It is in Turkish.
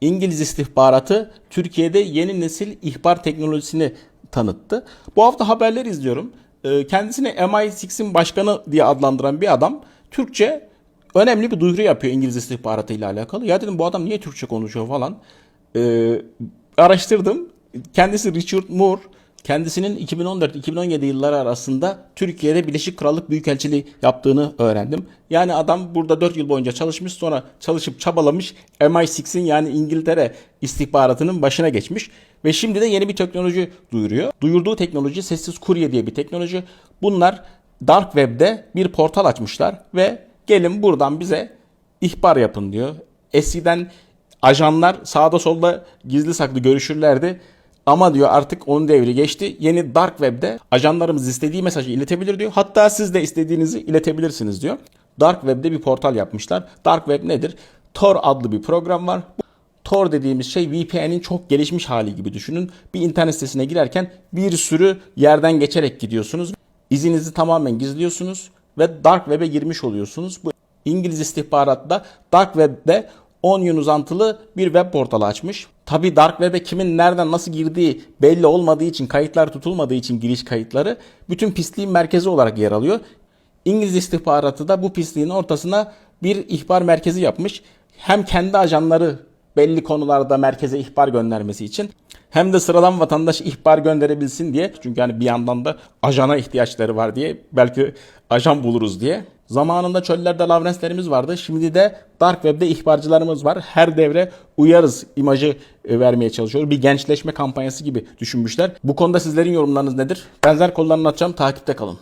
İngiliz istihbaratı Türkiye'de yeni nesil ihbar teknolojisini tanıttı. Bu hafta haberler izliyorum. Ee, Kendisini MI6'in başkanı diye adlandıran bir adam Türkçe önemli bir duyuru yapıyor İngiliz istihbaratı ile alakalı. Ya dedim bu adam niye Türkçe konuşuyor falan. Ee, araştırdım. Kendisi Richard Moore. Kendisinin 2014-2017 yılları arasında Türkiye'de Birleşik Krallık Büyükelçiliği yaptığını öğrendim. Yani adam burada 4 yıl boyunca çalışmış sonra çalışıp çabalamış MI6'in yani İngiltere istihbaratının başına geçmiş. Ve şimdi de yeni bir teknoloji duyuruyor. Duyurduğu teknoloji sessiz kurye diye bir teknoloji. Bunlar Dark Web'de bir portal açmışlar ve gelin buradan bize ihbar yapın diyor. Eskiden ajanlar sağda solda gizli saklı görüşürlerdi. Ama diyor artık onun devri geçti. Yeni Dark Web'de ajanlarımız istediği mesajı iletebilir diyor. Hatta siz de istediğinizi iletebilirsiniz diyor. Dark Web'de bir portal yapmışlar. Dark Web nedir? Tor adlı bir program var. Tor dediğimiz şey VPN'in çok gelişmiş hali gibi düşünün. Bir internet sitesine girerken bir sürü yerden geçerek gidiyorsunuz. İzinizi tamamen gizliyorsunuz ve Dark Web'e girmiş oluyorsunuz. Bu İngiliz istihbaratı da Dark Web'de 10 yıl uzantılı bir web portalı açmış. Tabi Dark Web'e kimin nereden nasıl girdiği belli olmadığı için, kayıtlar tutulmadığı için giriş kayıtları bütün pisliğin merkezi olarak yer alıyor. İngiliz istihbaratı da bu pisliğin ortasına bir ihbar merkezi yapmış. Hem kendi ajanları belli konularda merkeze ihbar göndermesi için hem de sıradan vatandaş ihbar gönderebilsin diye. Çünkü hani bir yandan da ajana ihtiyaçları var diye belki ajan buluruz diye. Zamanında çöllerde Lawrence'lerimiz vardı. Şimdi de Dark Web'de ihbarcılarımız var. Her devre uyarız imajı e, vermeye çalışıyor. Bir gençleşme kampanyası gibi düşünmüşler. Bu konuda sizlerin yorumlarınız nedir? Benzer konularını atacağım. Takipte kalın.